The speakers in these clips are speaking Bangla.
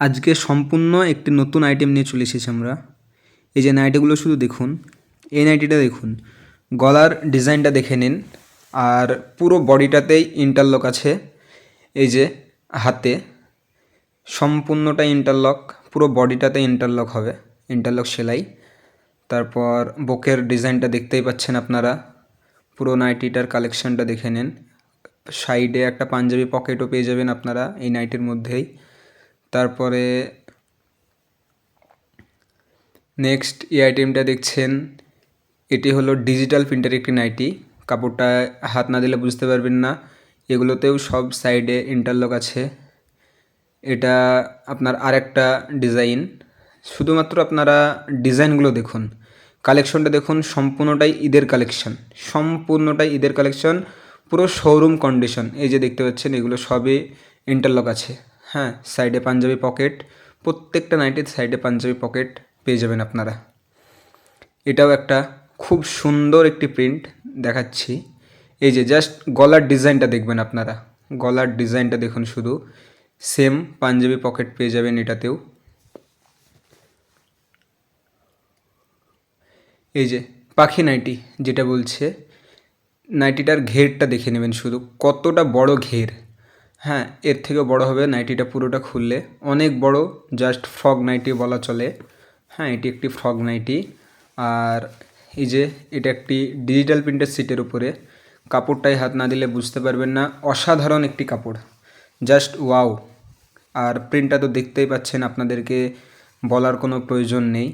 আজকে সম্পূর্ণ একটি নতুন আইটেম নিয়ে চলে এসেছি আমরা। এই যে নাইটিগুলো শুধু দেখুন, এই নাইটিটা দেখুন, গলার ডিজাইনটা দেখে নিন, আর পুরো বডিটাতেই ইন্টারলক আছে, এই যে হাতে, সম্পূর্ণটা ইন্টারলক পুরো বডিটাতে ইন্টারলক হবে ইন্টারলক সেলাই। তারপর বুকের ডিজাইনটা দেখতেই পাচ্ছেন আপনারা, পুরো নাইটিটার কালেকশনটা দেখে নিন। সাইডে একটা পাঞ্জাবি পকেটও পেয়ে যাবেন আপনারা এই নাইটির মধ্যেই। তারপরে নেক্সট এই আইটেমটা দেখছেন, এটি হলো ডিজিটাল প্রিন্টের একটি নাইটি। কাপড়টা হাত না দিলে বুঝতে পারবেন না। এগুলোতেও সব সাইডে ইন্টারলক আছে। এটা আপনার আরেকটা ডিজাইন শুধুমাত্র আপনারা ডিজাইনগুলো দেখুন। কালেকশনটা দেখুন, সম্পূর্ণটাই ঈদের কালেকশন সম্পূর্ণটাই ঈদের কালেকশন পুরো শোরুম কন্ডিশন এই যে দেখতে পাচ্ছেন, এগুলো সবই ইন্টারলক আছে। হ্যাঁ সাইডে পাঞ্জাবি পকেট প্রত্যেকটা নাইটির সাইডে পাঞ্জাবি পকেট পেয়ে যাবেন আপনারা। এটাও একটা খুব সুন্দর একটি প্রিন্ট দেখাচ্ছি। এই যে জাস্ট গলার ডিজাইনটা দেখবেন আপনারা। গলার ডিজাইনটা দেখুন শুধু। সেম পাঞ্জাবি পকেট পেয়ে যাবেন এটাতেও। এই যে পাখি নাইটি যেটা বলছে, নাইটিটার ঘেরটা দেখে নেবেন শুধু। কতটা বড় ঘের। হ্যাঁ এর থেকেও বড় হবে নাইটিটা পুরোটা খুললে। অনেক বড় জাস্ট ফ্রক নাইটি বলা চলে। হ্যাঁ এটি একটি ফ্রক নাইটি। আর এই যে, এটা একটি ডিজিটাল প্রিন্টের সিটের উপরে। কাপড়টাই হাত না দিলে বুঝতে পারবেন না, অসাধারণ একটি কাপড়। জাস্ট ওয়াও আর প্রিন্টটা তো দেখতেই পাচ্ছেন, আপনাদেরকে বলার কোনো প্রয়োজন নেই।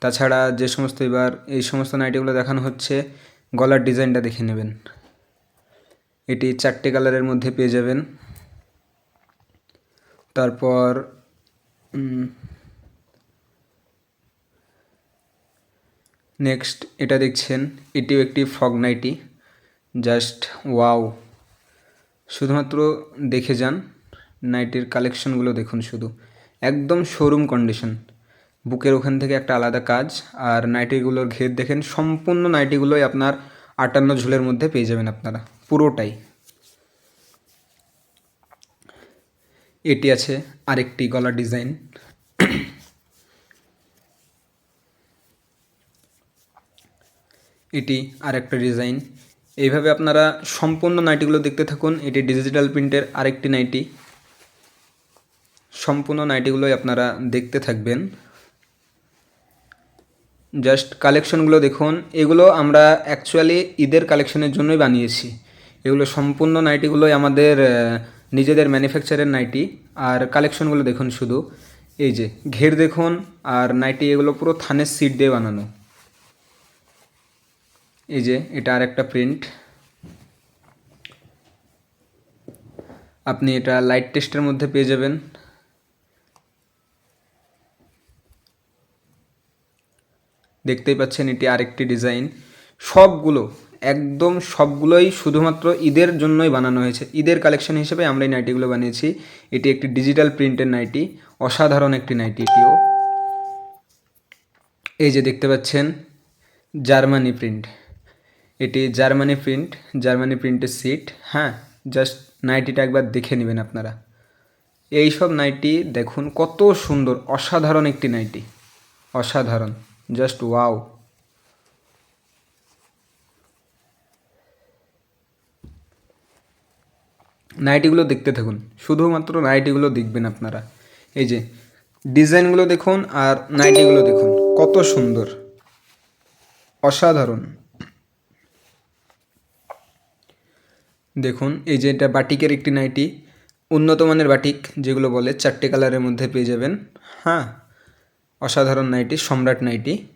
তাছাড়া যে সমস্ত এবার, এই সমস্ত নাইটিগুলো দেখানো হচ্ছে, গলার ডিজাইনটা দেখে নেবেন। এটি চারটে কালারের মধ্যে পেয়ে যাবেন। তারপর নেক্সট এটা দেখছেন এটিও একটি ফ্রক নাইটি। জাস্ট ওয়াও শুধুমাত্র দেখে যান, নাইটির কালেকশনগুলো দেখুন শুধু। একদম শোরুম কন্ডিশন বুকের ওখান থেকে একটা আলাদা কাজ, আর নাইটিগুলোর ঘের দেখেন, সম্পূর্ণ নাইটিগুলোই আপনার আটান্ন ঝুলের মধ্যে পেয়ে যাবেন আপনারা, পুরোটাই। এটি আছে আরেকটি গলার ডিজাইন। এটি আরেকটা ডিজাইন। এইভাবে আপনারা সম্পূর্ণ নাইটিগুলো দেখতে থাকুন। এটি ডিজিটাল প্রিন্টের আরেকটি নাইটি। সম্পূর্ণ নাইটিগুলোই আপনারা দেখতে থাকবেন। জাস্ট কালেকশনগুলো দেখুন। এগুলো আমরা অ্যাকচুয়ালি ঈদের কালেকশনের জন্যই বানিয়েছি। এগুলো সম্পূর্ণ নাইটিগুলোই আমাদের নিজেদের ম্যানুফ্যাকচারের নাইটি আর কালেকশনগুলো দেখুন শুধু। এই যে, ঘের দেখুন, আর নাইটি এগুলো পুরো থানের সিট দিয়ে বানানো। এই যে, এটা আর একটা প্রিন্ট আপনি এটা লাইট টেস্টের মধ্যে পেয়ে যাবেন। দেখতেই পাচ্ছেন এটি আরেকটি ডিজাইন সবগুলো একদম সবগুলোই শুধুমাত্র ঈদের জন্যই বানানো হয়েছে। ঈদের কালেকশন হিসেবে আমরা এই নাইটিগুলো বানিয়েছি। এটি একটি ডিজিটাল প্রিন্টের নাইটি, অসাধারণ একটি নাইটি এটিও। এই যে দেখতে পাচ্ছেন, জার্মানি প্রিন্ট এটি জার্মানি প্রিন্ট জার্মানি প্রিন্টের সিট হ্যাঁ জাস্ট নাইটিটা একবার দেখে নেবেন আপনারা। এই সব নাইটি দেখুন, কত সুন্দর, অসাধারণ একটি নাইটি। অসাধারণ জাস্ট ওয়াও নাইটিগুলো দেখতে থাকুন। শুধুমাত্র নাইটিগুলো দেখবেন আপনারা। এই যে, ডিজাইনগুলো দেখুন আর নাইটিগুলো দেখুন। কত সুন্দর। অসাধারণ। দেখুন, এই যে এটা বাটিকের একটি নাইটি উন্নত মানের বাটিক, যেগুলো বলে চারটে কালারের মধ্যে পেয়ে যাবেন। হ্যাঁ অসাধারণ নাইটি সম্রাট নাইটি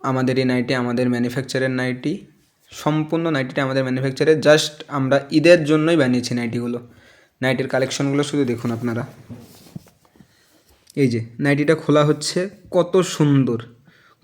আমাদের এই নাইটি আমাদের ম্যানুফ্যাকচারের নাইটি সম্পূর্ণ নাইটিটা আমাদের ম্যানুফ্যাকচারের জাস্ট আমরা ঈদের জন্যই বানিয়েছি নাইটিগুলো। নাইটির কালেকশনগুলো শুধু দেখুন আপনারা। এই যে, নাইটিটা খোলা হচ্ছে, কত সুন্দর।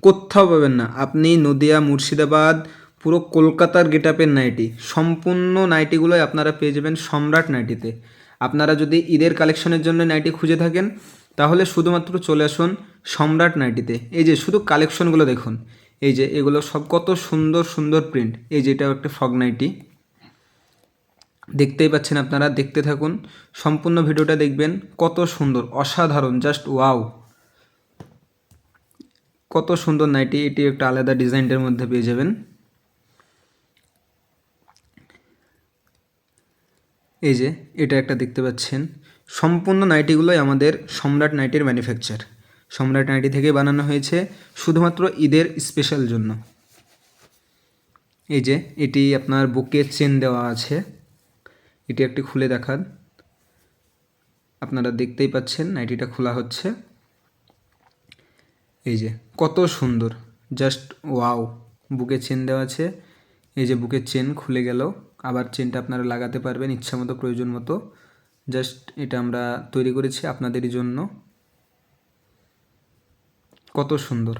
কোথাও পাবেন না। আপনি নদিয়া, মুর্শিদাবাদ, পুরো কলকাতার গেট আপের নাইটি। সম্পূর্ণ নাইটিগুলোই আপনারা পেয়ে যাবেন সম্রাট নাইটিতে। আপনারা যদি ঈদের কালেকশনের জন্য নাইটি খুঁজে থাকেন, তাহলে শুধুমাত্র চলে আসুন সম্রাট নাইটিতে। এই যে, শুধু কালেকশনগুলো দেখুন। এই যে এগুলো সব কত সুন্দর সুন্দর প্রিন্ট এই যে এটাও একটা ফগ নাইটি দেখতেই পাচ্ছেন আপনারা, দেখতে থাকুন। সম্পূর্ণ ভিডিওটা দেখবেন, কত সুন্দর, অসাধারণ জাস্ট ওয়াও কত সুন্দর নাইটি এটি একটা আলাদা ডিজাইনের মধ্যে পেয়ে যাবেন। এই যে এটা একটা দেখতে পাচ্ছেন। সম্পূর্ণ নাইটিগুলোই আমাদের সম্রাট নাইটির ম্যানুফ্যাকচার সম্রাট নাইটি থেকে বানানো হয়েছে শুধুমাত্র ঈদের স্পেশাল জন্য। এই যে, এটি আপনার বুকে চেন দেওয়া আছে। এটি একটি খুলে দেখান। আপনারা দেখতেই পাচ্ছেন নাইটিটা খোলা হচ্ছে। এই যে, কত সুন্দর। জাস্ট ওয়াও, বুকে চেন দেওয়া আছে। এই যে বুকের চেন খুলে গেল। আবার চেনটা আপনারা লাগাতে পারবেন ইচ্ছা মতো প্রয়োজন মতো। জাস্ট এটা আমরা তৈরি করেছি আপনাদেরই জন্য। কত সুন্দর।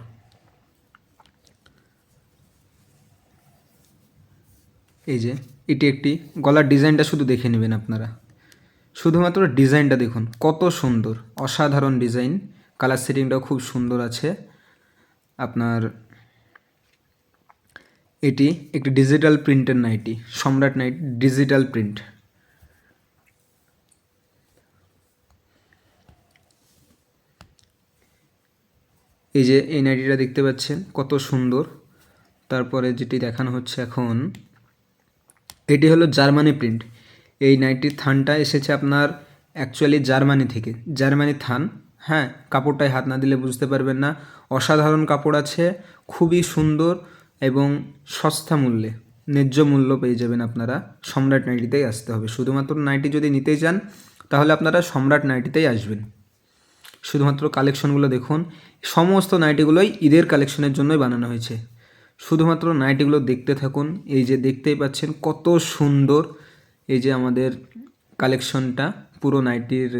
এই যে, এটি একটি গলার ডিজাইনটা শুধু দেখে নেবেন আপনারা। শুধুমাত্র ডিজাইনটা দেখুন, কত সুন্দর। অসাধারণ ডিজাইন, কালার সেটিংটাও খুব সুন্দর আছে। আপনার, এটি একটি ডিজিটাল প্রিন্টের নাইটি, সম্রাট নাইট ডিজিটাল প্রিন্ট। এই যে এই নাইটিটা দেখতে পাচ্ছেন, কত সুন্দর। তারপরে যেটি দেখানো হচ্ছে এখন, এটি হলো জার্মানি প্রিন্ট। এই নাইটির থানটা এসেছে আপনার অ্যাকচুয়ালি জার্মানি থেকে। জার্মানি থান হ্যাঁ কাপড়টায় হাত না দিলে বুঝতে পারবেন না। অসাধারণ কাপড় আছে, খুবই সুন্দর এবং সস্তা মূল্যে, ন্যায্য মূল্য পেয়ে যাবেন আপনারা। সম্রাট নাইটিতেই আসতে হবে। শুধুমাত্র নাইটি যদি নিতে চান, তাহলে আপনারা সম্রাট নাইটিতেই আসবেন। শুধুমাত্র কালেকশনগুলো দেখুন, সমস্ত নাইটিগুলোই ঈদের কালেকশনের জন্যই বানানো হয়েছে। শুধুমাত্র নাইটিগুলো দেখতে থাকুন, এই যে দেখতেই পাচ্ছেন কত সুন্দর এই যে আমাদের কালেকশনটা পুরো নাইটির